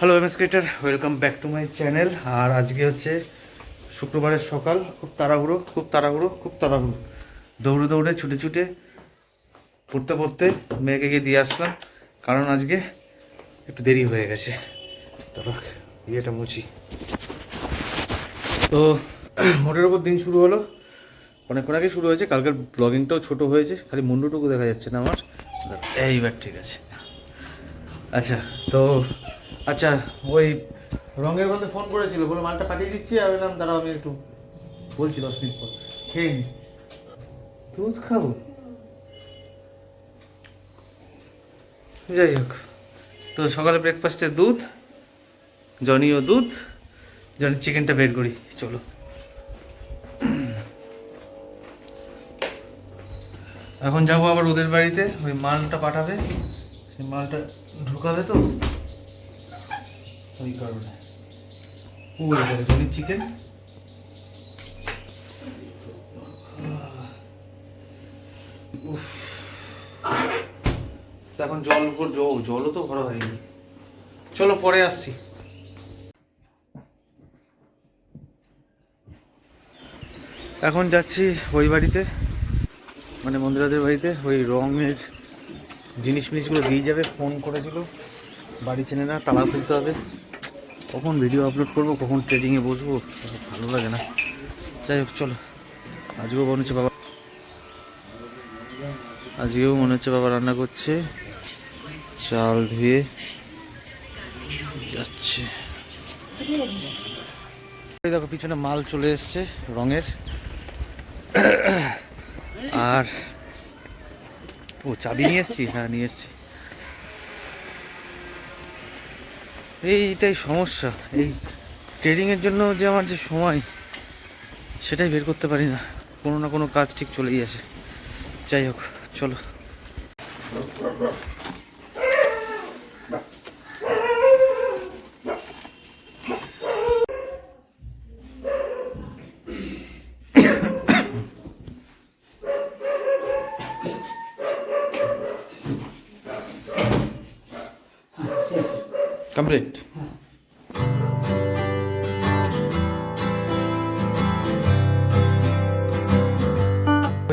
Hello M S creator welcome back to my channel আর আজকে হচ্ছে শুক্রবারের সকাল। খুব তাড়াহুড়ো খুব তাড়াহুড়ো খুব তাড়াহুড়ো। দৌড়ে দৌড়ে, ছুটে ছুটে, পড়তে পড়তে মেয়েকে গিয়ে দিয়ে আসলাম। কারণ আজকে একটু দেরি হয়ে গেছে। ইয়েটা মুছি। তো, মোটের ওপর দিন শুরু হলো। অনেকক্ষণ আগে শুরু হয়েছে। কালকের ব্লগিংটাও ছোট হয়েছে। খালি মুন্ডুটুকু দেখা যাচ্ছে না আমার। এইবার ঠিক আছে। আচ্ছা তো আচ্ছা ওই রঙের মধ্যে ফোন করেছিল, বলে মালটা পাঠিয়ে দিচ্ছি, আর বললাম দাঁড়াও, আমি একটু বলছি দশ মিনিট পর। খেয়ে নি। দুধ খাব? যাই হোক, তো সকালে ব্রেকফাস্টে দুধ, জনিও দুধ, জনি চিকেনটা বের করি, চলো। এখন যাব আবার ওদের বাড়িতে, ওই মালটা পাঠাবে, সেই মালটা ঢুকাবে তো? ওই কারণে ওই করে জনি চিকেন এখন জল জলও তো ভরা হয়নি। চলো পরে আসছি। এখন যাচ্ছি ওই বাড়িতে মানে মন্দিরাদের বাড়িতে, ওই রঙের জিনিস মিনিসগুলো দিয়ে যাবে। ফোন করেছিল, বাড়ি চেনে না, তালা খুলতে হবে। কখন ভিডিও আপলোড করব, কখন ট্রেডিংয়ে বসবো, ভালো লাগে না। যাই হোক, চলো। আজকেও মনে হচ্ছে বাবা আজকেও মনে হচ্ছে বাবা রান্না করছে। চাল ধুয়ে যাচ্ছে। দেখো, পিছনে মাল চলে এসছে রঙের। আর ও, চাবি নিয়ে এসছি? হ্যাঁ নিয়ে এসছি। এইটাই সমস্যা। এই ট্রেডিংয়ের জন্য যে আমার যে সময়, সেটাই বের করতে পারি না। কোনো না কোনো কাজ ঠিক চলেই আসে। যাই হোক, চলো।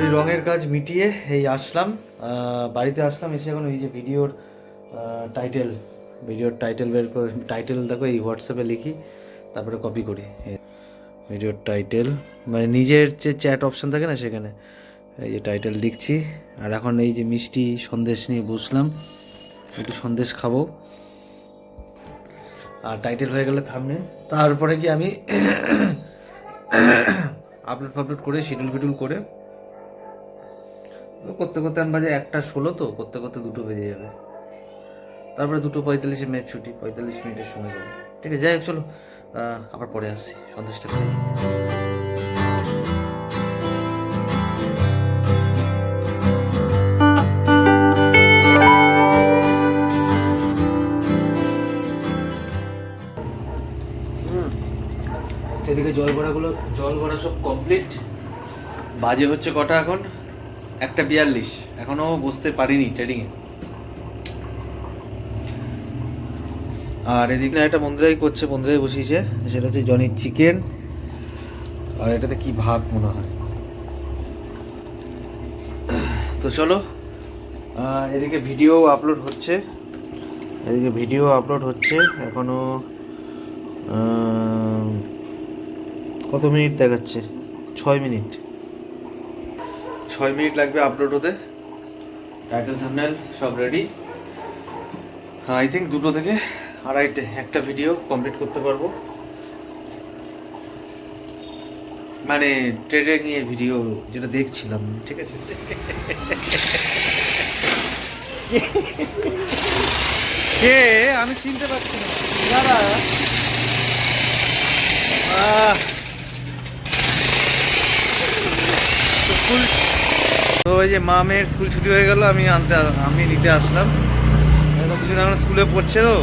ওই রঙের কাজ মিটিয়ে এই আসলাম। বাড়িতে আসলাম, এসে এখন এই যে ভিডিওর টাইটেল ভিডিওর টাইটেল বের করে টাইটেল দেখো, এই হোয়াটসঅ্যাপে লিখি, তারপরে কপি করি। ভিডিওর টাইটেল মানে নিজের যে চ্যাট অপশান থাকে না সেখানে এই যে টাইটেল লিখছি। আর এখন এই যে মিষ্টি সন্দেশ নিয়ে বসলাম, একটু সন্দেশ খাব। আর টাইটেল হয়ে গেলে থামবে তারপরে কি আমি আপলোড ফাপলোড করে শিডিউল ফিডিউল করে করতে করতে আমি বাজে একটা ষোলো তো, করতে করতে দুটো বেজে যাবে। তারপরে দুটো পঁয়তাল্লিশে মিনিট ছুটি, পঁয়তাল্লিশ মিনিটের সময় পাবো ঠিক আছে, যাই হোক, চলো আবার পরে আসছি সন্দেশটা এদিকে জল ভরাগুলো, জল ভরা সব কমপ্লিট বাজে হচ্ছে কটা এখন? একটা বিয়াল্লিশ। এখনও বসতে পারিনি ট্রেডিংয়ে আর এদিকে না একটা মন্দিরাই করছে মন্দিরাই বসিয়েছে। সেটা হচ্ছে জনির চিকেন আর এটাতে কি ভাত মনে হয়। তো চলো এদিকে ভিডিও আপলোড হচ্ছে। এদিকে ভিডিও আপলোড হচ্ছে। এখনও কত মিনিট দেখাচ্ছে? ছয় মিনিট। ছয় মিনিট লাগবে আপলোড হতে। টাইটেল থাম্বনেল সব রেডি আই থিঙ্ক দুটো থেকে আড়াইটে একটা ভিডিও কমপ্লিট করতে পারব। মানে ট্রেডে নিয়ে ভিডিও যেটা দেখছিলাম, ঠিক আছে? কে? আমি চিনতে পারছি না। দাদা স্কুল তো ওই যে মা মেয়ের স্কুল ছুটি হয়ে গেল, আমি আনতে আমি নিতে আসলাম। দুজন এখন স্কুলে পড়ছে তো।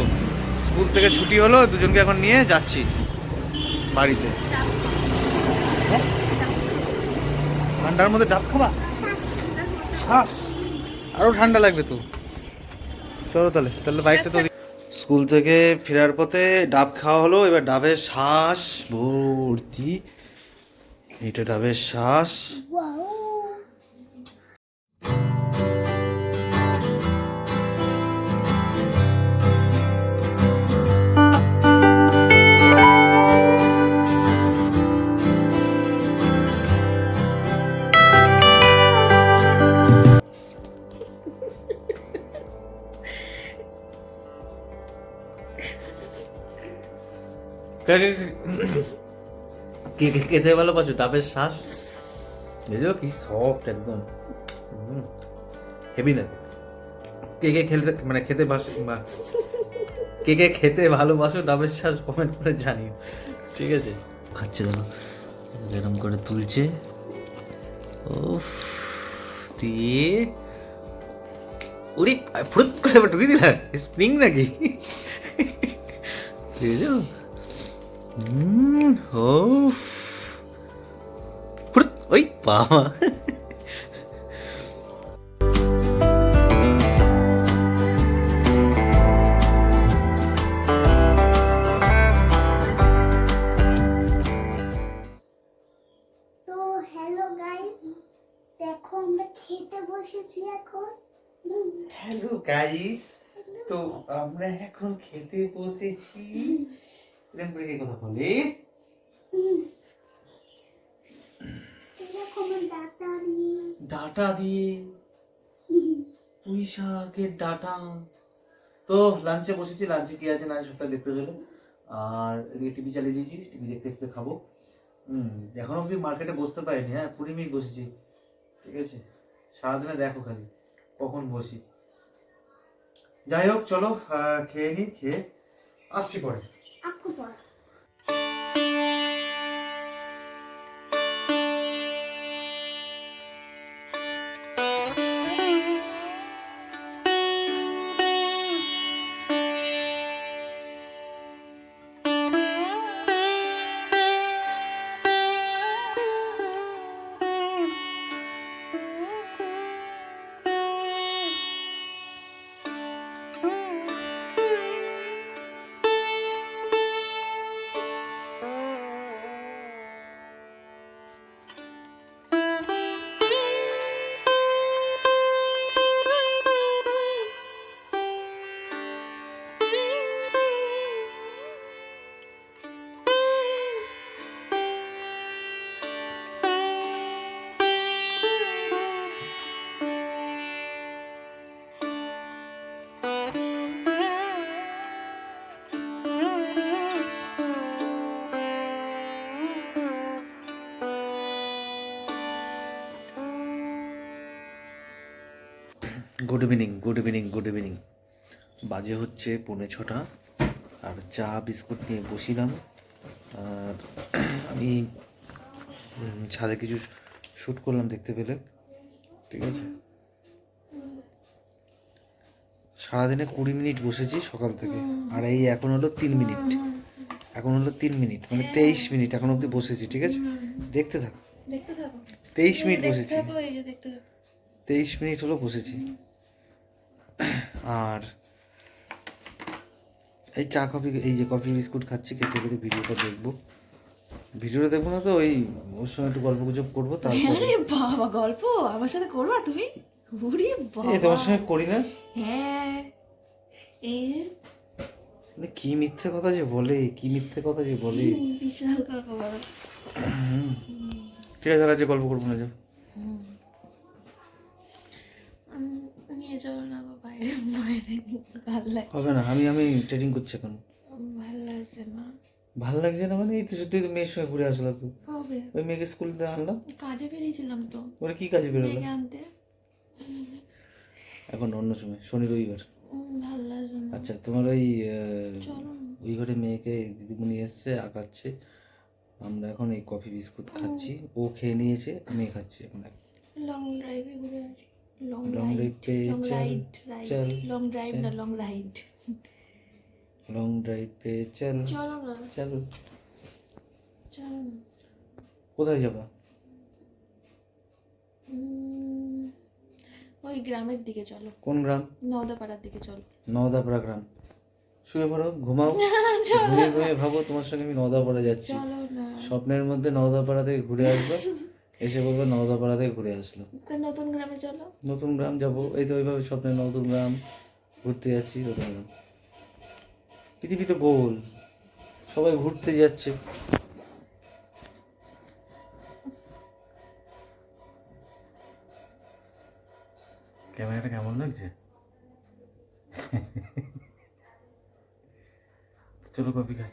স্কুল থেকে ছুটি হলো, দুজনকে এখন নিয়ে যাচ্ছি বাড়িতে? ঠান্ডার মধ্যে ডাব খাবা? শ্বাস। আরও ঠান্ডা লাগবে তো। চলো তাহলে তাহলে বাইকটা তো স্কুল থেকে ফেরার পথে ডাব খাওয়া হলো, এবার ডাবের শ্বাস ভর্তি। এটা ডাবের শ্বাস। কে কে খেতে ভালোবাসো? ডাবের শ্বাস? বুঝলো কি সফট একদম। হেভি না কে কে খেলতে মানে খেতে বাস কে কে খেতে ভালোবাসো ডাবের শ্বাস কমেন্ট করে জানিও। ঠিক আছে? খাচ্ছে দেখো এরকম করে তুলছে। উফ দিয়ে। উড়ি ফুরুত করে ঢুকিয়ে দিলা স্প্রিং নাকি? বুঝেছ ও ওই বাবা। তো হ্যালো গাইস দেখো আমরা খেতে বসেছি এখন। হ্যালো গাইস তো আমরা এখন খেতে বসেছি। কথা বলে। ডাটা শাকের ডাটা। তো লাঞ্চে বসেছি লাঞ্চে আছে সপ্তাহে দেখতে আর এদিকে টিভি চালিয়ে দিয়েছি টিভি দেখতে দেখতে খাব। হুম, এখনও অবধি মার্কেটে বসতে পারিনি হ্যাঁ কুড়ি মিনিট বসেছি। ঠিক আছে? সারাদিনে দেখো খালি, কখন বসি। যাই হোক, চলো খেয়ে নি, খেয়ে আসছি পরে। আপু পড়া good evening good evening good evening বাজে হচ্ছে পৌনে ছটা আর চা বিস্কুট নিয়ে বসিলাম। আর আমি ছাদে কিছু শ্যুট করলাম দেখতে পেলে ঠিক আছে? সারাদিনে কুড়ি মিনিট বসেছি সকাল থেকে আর এই এখন হলো তিন মিনিট। এখন হলো তিন মিনিট মানে তেইশ মিনিট এখন অবধি বসেছি ঠিক আছে? দেখতে থাকো। তেইশ মিনিট বসেছি। তেইশ মিনিট হলো বসেছি। আর এই চা কফি এই যে কফি বিস্কুট খাচ্ছি খেতে খেতে ভিডিওটা দেখব। ভিডিওটা দেখব না তো ওই ওর সঙ্গে একটু গল্প গুজব করব তারপরে বাবা গল্প? আমার সাথে করবা তুমি? ওরে বাবা। এই তোমার সঙ্গে করি না? হ্যাঁ। যে মানে কি মিথ্যে কথা যে বলে কি মিথ্যে কথা যে বলে? বিশাল গল্প করো ঠিক আছে তাহলে আজকে গল্প করব না যাও। ভালো লাগে হবে না আমি আমি ট্রেডিং করছি এখন। ভালো লাগছে না। ভালো লাগছে না মানে এই তো তুই তো মেয়ের সঙ্গে ঘুরে আসলো তো। কবে? ওই মেয়েকে স্কুল থেকে আনলাম। কাজে বেরিয়েছিলাম তো। ওরা কি কাজে বেরোলো? আনতে। এখন অন্য সময় শনি রবিবার। উম, লাগছে না। আচ্ছা তোমার ওই ওই ঘরে মেয়েকে দিদিমণি এসছে আঁকাচ্ছে আমরা এখন এই কফি বিস্কুট খাচ্ছি। ও। খেয়ে নিয়েছে আমি খাচ্ছি এখন। লং ড্রাইভে ঘুরে আসি। লং রাইডে চল লং ড্রাইভ না লং রাইড লং ড্রাইভ পে চল চলো না চলো কোথায় যাবা ওই গ্রামের দিকে চলো কোন গ্রাম নওদাপাড়ার দিকে চলো নওদাপাড়া গ্রাম শুয়ে পড়ো ঘুমাও ঘুমিয়ে ঘুমিয়ে ভাবো তোমার সঙ্গে আমি নওদাপাড়া যাচ্ছি। স্বপ্নের মধ্যে নওদাপাড়া থেকে ঘুরে আসব। এসে বলব নওদাপাড়া থেকে ঘুরে আসলো। নতুন গ্রামে চলো। নতুন গ্রাম যাব। এই তো ওইভাবে স্বপ্নে নতুন গ্রাম ঘুরতে যাচ্ছি নতুন গ্রাম। পৃথিবী তো গোল। সবাই ঘুরতে যাচ্ছে। ক্যামেরাটা কেমন লাগছে? চলো কপি খাই।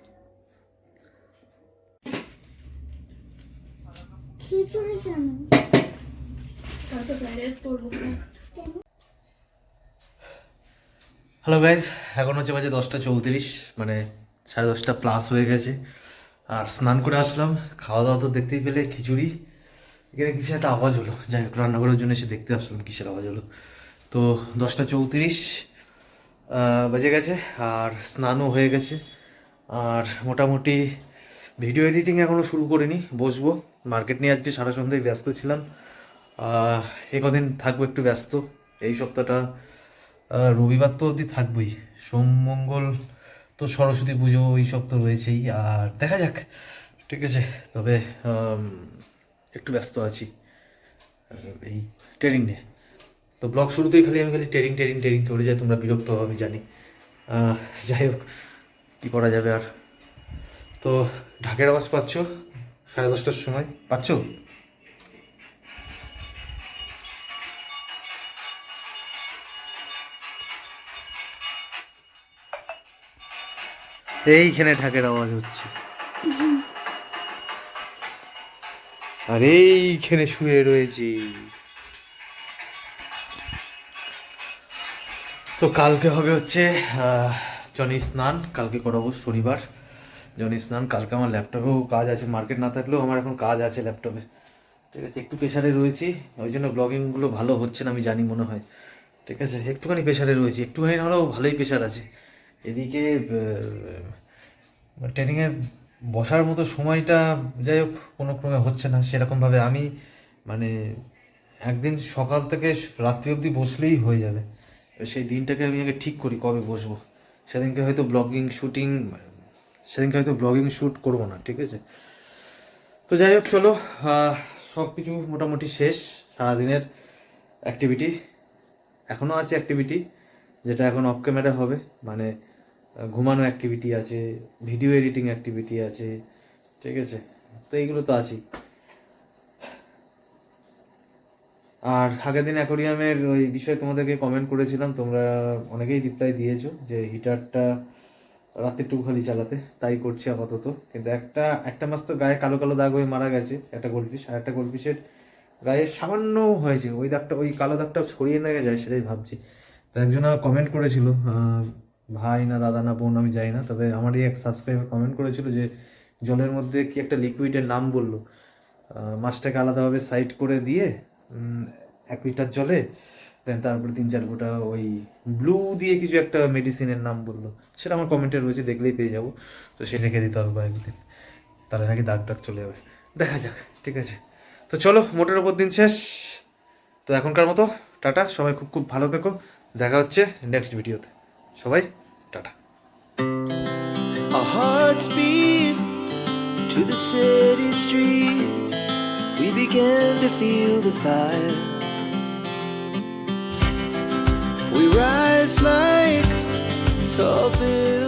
ব্যারেজ করব। হ্যালো গাইজ এখন হচ্ছে বাজে দশটা চৌত্রিশ মানে সাড়ে দশটা প্লাস হয়ে গেছে। আর স্নান করে আসলাম খাওয়া দাওয়া তো দেখতেই পেলে খিচুড়ি। এখানে কিসের একটা আওয়াজ হলো? যাই হোক রান্নাঘরের জন্য এসে দেখতে আসলাম কিসের আওয়াজ হলো। তো দশটা চৌত্রিশ বেজে গেছে আর স্নানও হয়ে গেছে। আর মোটামুটি ভিডিও এডিটিং এখনও শুরু করিনি, বসবো। মার্কেট নিয়ে আজকে সারা সন্ধ্যায় ব্যস্ত ছিলাম। এ কদিন থাকব একটু ব্যস্ত। এই সপ্তাহটা রবিবার তো অবধি থাকবোই। সোম, মঙ্গল তো সরস্বতী পুজো এই সব তো রয়েছেই। আর দেখা যাক, ঠিক আছে। তবে একটু ব্যস্ত আছি। এই ট্রেনিং নিয়ে। তো ব্লগ শুরুতেই খালি আমি খালি ট্রেনিং ট্রেনিং ট্রেনিং করে যাই, তোমরা বিরক্ত আমি জানি। যাই হোক, কী করা যাবে আর। তো ঢাকের আওয়াজ পাচ্ছ? সাড়ে দশটার সময়। পাচ্ছ? এইখানে ঢাকের আওয়াজ হচ্ছে। আর এইখানে শুয়ে রয়েছি। তো কালকে হবে হচ্ছে জনি স্নান। কালকে করাবো শনিবার। জনি স্নান, কালকে আমার ল্যাপটপেও কাজ আছে মার্কেট না থাকলেও আমার এখন কাজ আছে ল্যাপটপে। ঠিক আছে, একটু প্রেশারে রয়েছি, ওই জন্য ব্লগিংগুলো ভালো হচ্ছে না, আমি জানি মনে হয়। ঠিক আছে, একটুখানি প্রেশারে রয়েছি, একটুখানি না হলেও ভালোই প্রেশার আছে। এদিকে ট্রেনিংয়ে বসার মতো সময়টা যাই হোক, কোনো ক্রমে হচ্ছে না সেরকমভাবে আমি মানে একদিন সকাল থেকে রাত্রি অবধি বসলেই হয়ে যাবে। সেই দিনটাকে আমি আগে ঠিক করি, কবে বসবো? সেদিনকে হয়তো ব্লগিং শুটিং সেদিনকে হয়তো ব্লগিং শ্যুট করব না, ঠিক আছে? তো যাই হোক, চলো সব কিছু মোটামুটি শেষ, সারাদিনের অ্যাক্টিভিটি এখনও আছে অ্যাক্টিভিটি যেটা এখন অফ ক্যামেরা হবে মানে ঘুমানো অ্যাক্টিভিটি আছে ভিডিও এডিটিং অ্যাক্টিভিটি আছে, ঠিক আছে? তো এইগুলো তো আছেই। আর আগের দিন অ্যাকোরিয়ামের ওই বিষয়ে তোমাদেরকে কমেন্ট করেছিলাম, তোমরা অনেকেই রিপ্লাই দিয়েছ যে হিটারটা রাত্রিটুকু খালি চালাতে, তাই করছি আপাতত। কিন্তু একটা একটা মাস তো গায়ে কালো কালো দাগ হয়ে মারা গেছে, একটা গোলফিশ আর একটা গোলফিশের গায়ে সামান্য হয়েছে। ওই দাগটা, ওই কালো দাগটা ছড়িয়ে নিয়ে যায় সেটাই ভাবছি। তো একজন কমেন্ট করেছিল ভাই না দাদা না বোন, আমি যাই না, তবে আমারই এক সাবস্ক্রাইবার কমেন্ট করেছিল যে জলের মধ্যে কি একটা লিকুইডের নাম বলল। মাছটাকে আলাদাভাবে সাইড করে দিয়ে এক লিটার জলে দেন তারপরে তিন চার ফোঁটা ওই ব্লু দিয়ে কিছু একটা মেডিসিনের নাম বলল। সেটা আমার কমেন্টে রয়েছে, দেখলেই পেয়ে যাব। তো সেটা রেখে দিতে হবে একদিন তাহলে নাকি দাগ দাগ চলে যাবে। দেখা যাক, ঠিক আছে। তো চলো, মোটের ওপর দিন শেষ। তো এখনকার মতো, টাটা। সবাই খুব খুব ভালো থেকো। দেখা হচ্ছে নেক্সট ভিডিওতে সবাই, tata. To the city streets. We began to feel the fire. We rise like tall buildings.